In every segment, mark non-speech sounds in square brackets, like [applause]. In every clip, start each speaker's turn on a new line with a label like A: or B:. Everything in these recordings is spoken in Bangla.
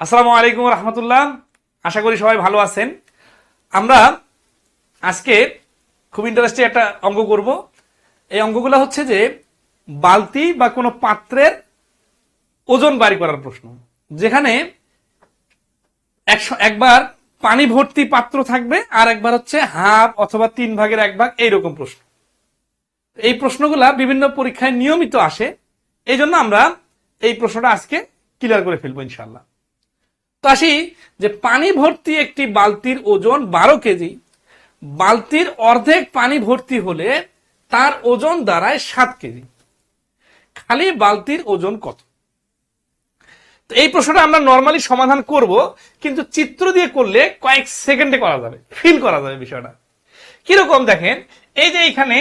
A: আসসালামু আলাইকুম রহমতুল্লাহ। আশা করি সবাই ভালো আছেন। আমরা আজকে খুব ইন্টারেস্টিং একটা অঙ্ক করব। এই অঙ্কগুলো হচ্ছে যে, বালতি বা কোনো পাত্রের ওজন বাড়ি করার প্রশ্ন। যেখানে একশো একবার পানি ভর্তি পাত্র থাকবে আর একবার হচ্ছে হাফ অথবা তিন ভাগের এক ভাগ এইরকম প্রশ্ন। এই প্রশ্নগুলা বিভিন্ন পরীক্ষায় নিয়মিত আসে। এই জন্য আমরা এই প্রশ্নটা আজকে ক্লিয়ার করে ফেলব ইনশাল্লাহ তো আসি যে পানি ভর্তি একটি বালতির ওজন বারো কেজি। বালতির অর্ধেক পানি ভর্তি হলে তার ওজন দাঁড়ায় সাত কেজি। খালি বালতির ওজন কত? তো এই প্রশ্নটা আমরা নর্মালি সমাধান করব, কিন্তু চিত্র দিয়ে করলে কয়েক সেকেন্ডে করা যাবে ফিল করা যাবে বিষয়টা। কীরকম দেখেন, এই যে এখানে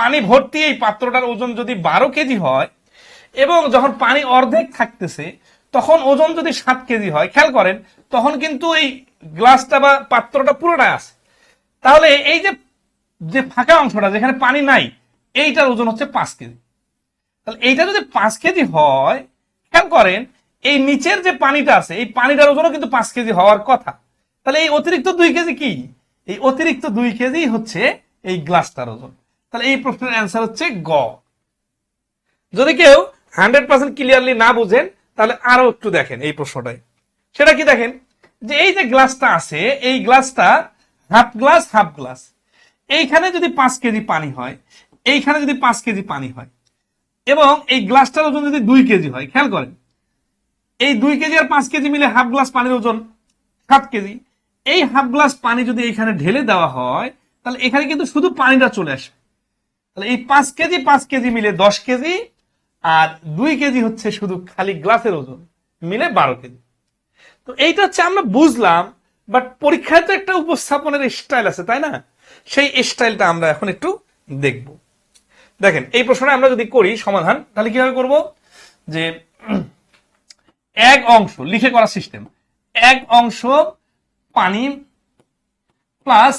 A: পানি ভর্তি এই পাত্রটার ওজন যদি বারো কেজি হয়, এবং যখন পানি অর্ধেক থাকতেছে তখন ওজন যদি সাত কেজি হয়, খেয়াল করেন, তখন কিন্তু এই গ্লাসটা বা পাত্রটা পুরোটাই আছে। তাহলে এই যে যে ফাঁকা অংশটা, যেখানে পানি নাই, এইটার ওজন হচ্ছে পাঁচ কেজি। তাহলে এইটা যদি পাঁচ কেজি হয়, খেয়াল করেন, এই নিচের যে পানিটা আছে, এই পানিটার ওজনও কিন্তু পাঁচ কেজি হওয়ার কথা। তাহলে এই অতিরিক্ত দুই কেজি কি? এই অতিরিক্ত দুই কেজি হচ্ছে এই গ্লাসটার ওজন। তাহলে এই প্রশ্নের অ্যান্সার হচ্ছে গ। যদি কেউ হান্ড্রেড পার্সেন্ট ক্লিয়ারলি না বুঝেন তাহলে আরও একটু দেখেন এই প্রশ্নটাই। সেটা কি দেখেন? যে এই যে গ্লাসটা আছে, এই গ্লাসটা হাফ গ্লাস হাফ গ্লাস এইখানে যদি পাঁচ কেজি পানি হয়, এইখানে যদি পাঁচ কেজি পানি হয়, এবং এই গ্লাসটার ওজন যদি দুই কেজি হয়, খেয়াল করেন। এই দুই কেজি আর পাঁচ কেজি মিলে হাফ গ্লাস পানির ওজন সাত কেজি। এই হাফ গ্লাস পানি যদি এখানে ঢেলে দেওয়া হয়, তাহলে এখানে কিন্তু শুধু পানিটা চলে আসে তাহলে এই পাঁচ কেজি পাঁচ কেজি মিলে দশ কেজি আর দুই কেজি হচ্ছে শুধু খালি গ্লাসের ওজন, মিলে বারো কেজি। তো এইটা হচ্ছে আমরা বুঝলাম বাট পরীক্ষায় তো একটা উপস্থাপনের স্টাইল আছে, তাই না? সেই স্টাইলটা আমরা এখন একটু দেখব। দেখেন, এই প্রশ্নটা আমরা যদি করি সমাধান, তাহলে কীভাবে করব? যে [clears throat] এক অংশ, লিখে করা সিস্টেম এক অংশ পানি প্লাস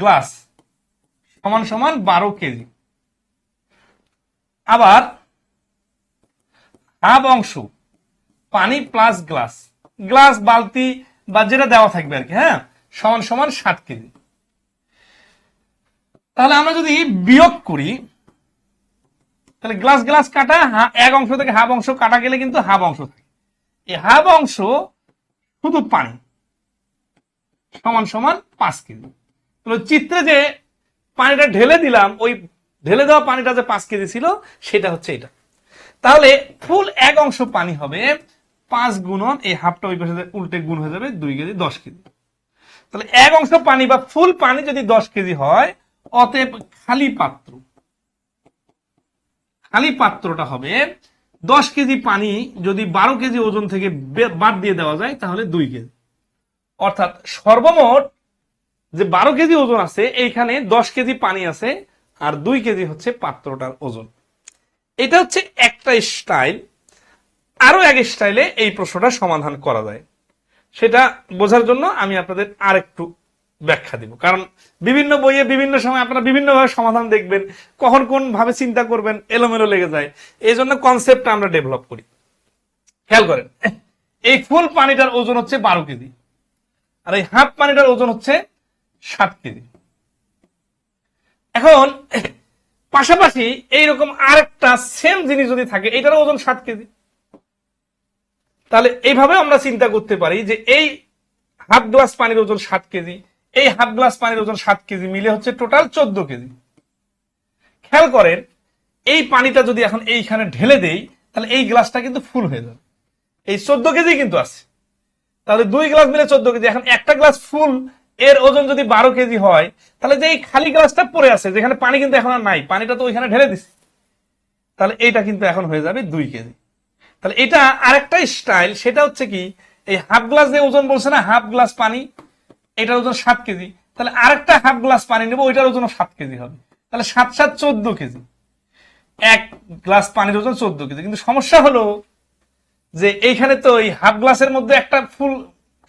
A: গ্লাস সমান সমান বারো কেজি। আবার হাফ অংশ। পানি প্লাস গ্লাস গ্লাস বালতি বা যেটা দেওয়া থাকবে আর কি হ্যাঁ? সমান সমান সাত কেজি। তাহলে আমরা যদি বিয়োগ করি, তাহলে গ্লাস গ্লাস কাটা এক অংশ থেকে হাফ অংশ কাটা গেলে কিন্তু হাফ অংশ থাকে। এই হাফ অংশ শুধু পানি। সমান সমান পাঁচ কেজি। তাহলে চিত্রে যে পানিটা ঢেলে দিলাম, ওই ঢেলে দেওয়া পানিটা যে পাঁচ কেজি ছিল, সেটা হচ্ছে এটা। তাহলে ফুল এক অংশ পানি হবে পাঁচ গুণন, এই হাফটা ওই পাশে উল্টে গুণ হয়ে যাবে দুই কেজি, দশ কেজি। তাহলে এক অংশ পানি বা ফুল পানি যদি দশ কেজি হয়, অতএব খালি পাত্র, খালি পাত্রটা হবে দশ কেজি পানি যদি বারো কেজি ওজন থেকে বাদ দিয়ে দেওয়া যায়, তাহলে দুই কেজি। অর্থাৎ সর্বমোট যে বারো কেজি ওজন আছে, এইখানে দশ কেজি পানি আছে, আর দুই কেজি হচ্ছে পাত্রটার ওজন। এটা হচ্ছে একটা স্টাইল আরও এক স্টাইলে এই প্রশ্নটা সমাধান করা যায়। সেটা বোঝার জন্য আমি আপনাদের আর একটু ব্যাখ্যা দিব। কারণ বিভিন্ন বইয়ে বিভিন্ন সময় আপনারা বিভিন্নভাবে সমাধান দেখবেন, কখন কোন ভাবে চিন্তা করবেন, এলোমেলো লেগে যায়। এই জন্য কনসেপ্ট আমরা ডেভেলপ করি। খেয়াল করেন, এই ফুল পানিটার ওজন হচ্ছে বারো কেজি, আর এই হাফ পানিটার ওজন হচ্ছে ষাট কেজি। এখন পাশাপাশি এইরকম আরেকটা সেম জিনিস যদি থাকে এটারও ওজন সাত কেজি। তাহলে এইভাবে আমরা চিন্তা করতে পারি যে এই হাফ গ্লাস পানির ওজন সাত কেজি, এই হাফ গ্লাস পানির ওজন সাত কেজি মিলে হচ্ছে টোটাল চোদ্দ কেজি। খেয়াল করেন, এই পানিটা যদি এখন এইখানে ঢেলে দেই, তাহলে এই গ্লাসটা কিন্তু ফুল হয়ে যাবে। এই চোদ্দ কেজি কিন্তু আছে। তাহলে দুই গ্লাস মিলে চোদ্দ কেজি, এখন একটা গ্লাস ফুল এর ওজন যদি বারো কেজি হয়, তাহলে যে এই খালি গ্লাসটা পড়ে আছে, যেখানে পানি কিন্তু এখন আর নাই, পানিটা তো ওইখানে ঢেলে দিচ্ছে তাহলে এইটা কিন্তু এখন হয়ে যাবে দুই কেজি। তাহলে এটা আরেকটা স্টাইল সেটা হচ্ছে কি, এই হাফ গ্লাস যে ওজন বলছে না হাফ গ্লাস পানি, এটার ওজন সাত কেজি, তাহলে আরেকটা হাফ গ্লাস পানি নেব, ওইটার ওজন সাত কেজি হবে। তাহলে সাত সাত, চোদ্দ কেজি। এক গ্লাস পানির ওজন চোদ্দ কেজি। কিন্তু সমস্যা হলো যে এইখানে তো এই হাফ গ্লাসের মধ্যে একটা ফুল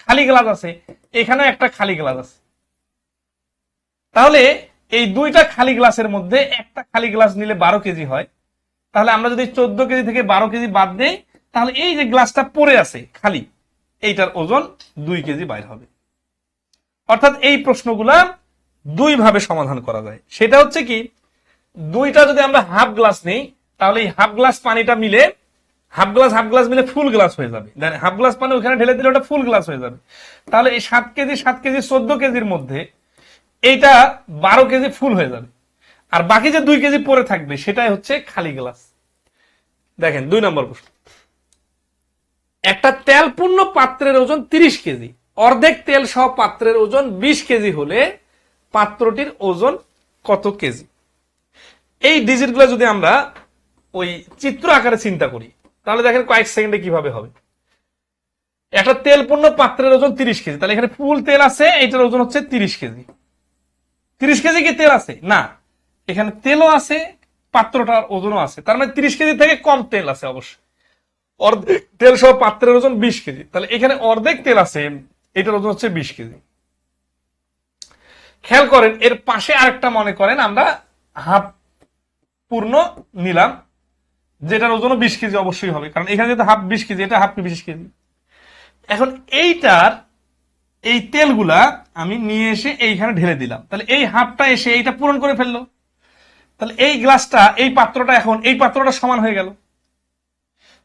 A: খালি গ্লাস আছে এখানে একটা খালি গ্লাস আছে। তাহলে এই দুইটা খালি গ্লাসের মধ্যে একটা খালি গ্লাস নিলে বারো কেজি হয়। তাহলে আমরা যদি চোদ্দ কেজি থেকে বারো কেজি বাদ দেই, তাহলে এই যে গ্লাসটা পড়ে আছে খালি, এইটার ওজন দুই কেজি বাইর হবে। অর্থাৎ এই প্রশ্নগুলা দুই ভাবে সমাধান করা যায়। সেটা হচ্ছে কি, দুইটা যদি আমরা হাফ গ্লাস নেই, তাহলে এই হাফ গ্লাস পানিটা মিলে হাফ গ্লাস হাফ গ্লাস মিলে ফুল গ্লাস হয়ে যাবে। হাফ গ্লাস পানি ওখানে ঢেলে দিলে ওটা ফুল গ্লাস হয়ে যাবে। তাহলে এই সাত কেজি সাত কেজি, চোদ্দ কেজির মধ্যে এইটা বারো কেজি ফুল হয়ে যাবে। আর বাকি যে দুই কেজি পরে থাকবে, সেটাই হচ্ছে খালি গ্লাস দেখেন, দুই নম্বর প্রশ্ন। একটা তেলপূর্ণ পাত্রের ওজন তিরিশ কেজি। অর্ধেক তেল সহ পাত্রের ওজন বিশ কেজি হলে পাত্রটির ওজন কত কেজি? এই ডিজিটগুলো যদি আমরা ওই চিত্র আকারে চিন্তা করি তাহলে দেখেন কয়েক সেকেন্ডে কীভাবে হবে। একটা তেলপূর্ণ পাত্রের ওজন তিরিশ কেজি। তাহলে এখানে ফুল তেল আছে এইটার ওজন হচ্ছে তিরিশ কেজি। তিরিশ কেজি কি তেল আছে? না। এখানে তেলও আছে, পাত্রটার ওজনও আছে। তার মানে তিরিশ কেজি থেকে কম তেল আছে অবশ্যই। অর্ধেক তেল সহ পাত্রের ওজন বিশ কেজি। তাহলে এখানে অর্ধেক তেল আছে, এটার ওজন হচ্ছে বিশ কেজি। খেয়াল করেন, এর পাশে আরেকটা মনে করেন, আমরা হাফ পূর্ণ নিলাম। যেটার ওজনও বিশ কেজি অবশ্যই হবে। কারণ এখানে যেহেতু হাফ বিশ কেজি, এটা হাফ বিশ কেজি। এখন এইটার এই তেলগুলা আমি নিয়ে এসে এইখানে ঢেলে দিলাম। তাহলে এই হাফটা এসে এইটা পূরণ করে ফেলল। তাহলে এই গ্লাসটা, এই পাত্রটা এখন, এই পাত্রটা সমান হয়ে গেল।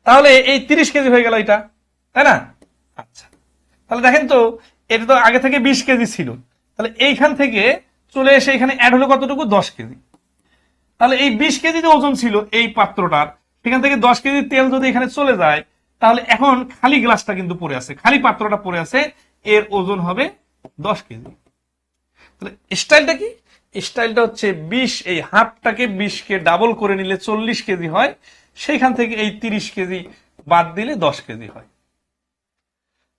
A: তাহলে এই তিরিশ কেজি হয়ে গেল এটা, তাই না? আচ্ছা। তাহলে দেখেন তো, এটা তো আগে থেকে বিশ কেজি ছিল। তাহলে এইখান থেকে চলে এসে এখানে অ্যাড হলো কতটুকু? দশ কেজি। তাহলে এই বিশ কেজি যে ওজন ছিল এই পাত্রটার। সেখান থেকে দশ কেজি তেল যদি এখানে চলে যায়, তাহলে এখন খালি গ্লাসটা কিন্তু পড়ে আছে, খালি পাত্রটা পড়ে আছে, এর ওজন হবে দশ কেজি। তাহলে স্টাইলটা কি? স্টাইলটা হচ্ছে বিশ, এই হাফটাকে বিশকে ডাবল করে নিলে চল্লিশ কেজি হয়, সেইখান থেকে এই তিরিশ কেজি বাদ দিলে দশ কেজি হয়।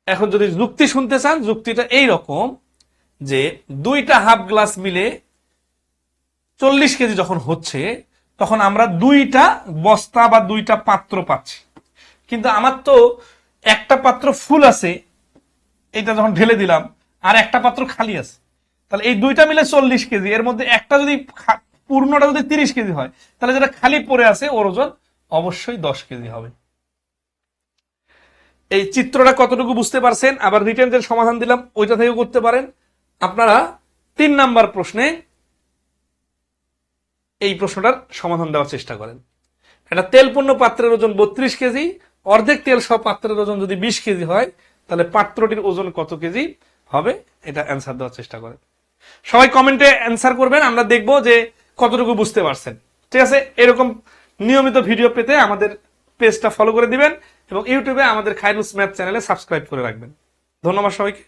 A: এখন যদি যুক্তি শুনতে চান, যুক্তিটা এই রকম যে দুইটা হাফ গ্লাস মিলে চল্লিশ কেজি যখন হচ্ছে তখন আমরা দুইটা বস্তা বা দুইটা পাত্র পাচ্ছি। কিন্তু আমার তো একটা পাত্র ফুল আছে এটা যখন ঢেলে দিলাম, আর একটা পাত্র খালি আছে। তাহলে এই দুইটা মিলে চল্লিশ কেজি, এর মধ্যে একটা যদি পূর্ণটা যদি তিরিশ কেজি হয়, তাহলে যেটা খালি পড়ে আছে, ওর ওজন অবশ্যই দশ কেজি হবে। এই চিত্রটা কতটুকু বুঝতে পারছেন? আবার রিটেন সমাধান দিলাম, ওইটা থেকেও করতে পারেন। আপনারা তিন নাম্বার প্রশ্নে এই প্রশ্নটার সমাধান দেওয়ার চেষ্টা করেন। একটা তেলপূর্ণ পাত্রের ওজন বত্রিশ কেজি, অর্ধেক তেল সহ পাত্রের ওজন যদি বিশ কেজি হয়, তাহলে পাত্রটির ওজন কত কেজি হবে? এটা অ্যান্সার দেওয়ার চেষ্টা করেন। সবাই কমেন্টে অ্যান্সার করবেন, আমরা দেখব যে কতটুকু বুঝতে পারছেন। ঠিক আছে? এরকম নিয়মিত ভিডিও পেতে আমাদের পেজটা ফলো করে দিবেন এবং ইউটিউবে আমাদের খাইরুস ম্যাথ চ্যানেলে সাবস্ক্রাইব করে রাখবেন। ধন্যবাদ সবাইকে।